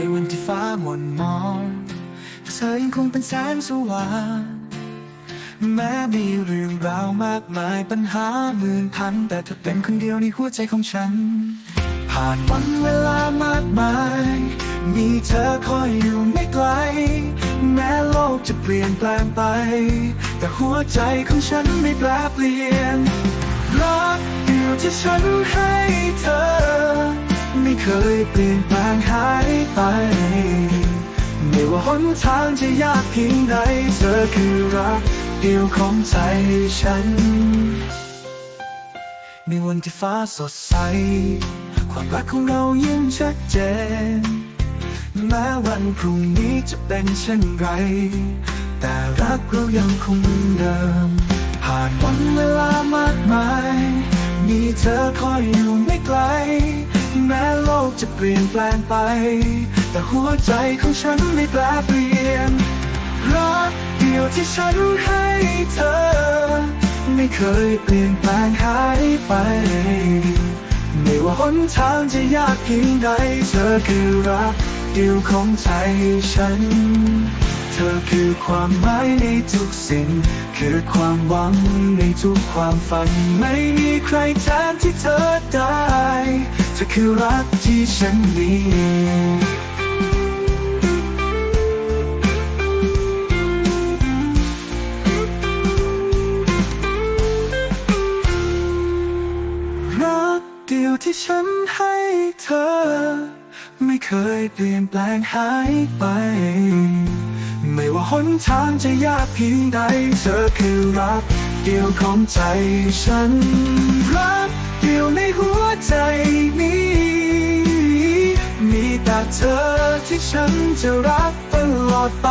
ในวันที่ฟ้าหม่นมองเธอยังคงเป็นแสงสว่างแม้มีเรื่องราวมากมายปัญหาหมื่นพัน แต่เธอเป็นคนเดียวในหัวใจของฉัน ผ่านวันเวลามากมาย มีเธอคอยอยู่ไม่ไกล แม้โลกจะเปลี่ยนแปลงไป แต่หัวใจของฉันไม่แปรเปลี่ยนรักเดียวที่ฉันให้เธอ ไม่เคยเปลี่ยนแปลงหาย ไป ไม่ว่าหนทางจะยากเพียงใดเธอคือรักเดียวของใจฉัน ในวันที่ฟ้าสดใส ความรักของเรายิ่งชัดเจน แม้วันพรุ่งนี้จะเป็นเช่นไร แต่รักเรายังคงเหมือนเดิม ผ่านวันเวลามากมาย มีเธอคอยอยู่ เปลี่ยนแปลงไป แต่หัวใจของฉันไม่แปรเปลี่ยนรักเดียวที่ฉันให้เธอ ไม่เคยเปลี่ยนแปลงหายไป ไม่ว่าหนทางจะยากเพียงใด เธอคือรักเดียวของใจฉัน เธอคือความหมายในทุกสิ่ง คือความหวังในทุกความฝัน ไม่มีใครแทนที่เธอได้ ธอคือรักที่ฉันมีรักเดียวที่ฉันให้เธอ ไม่เคยเปลี่ยนแปลงหายไป ไม่ว่าหนทางจะยากเพียงใด เธอคือรักเดียวของใจฉันรัก เธอที่ฉันจะรักตลอดไป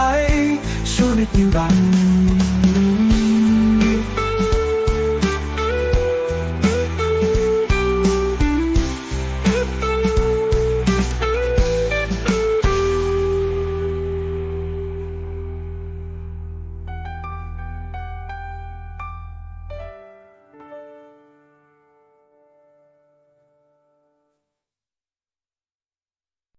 ชั่วนิรันดร์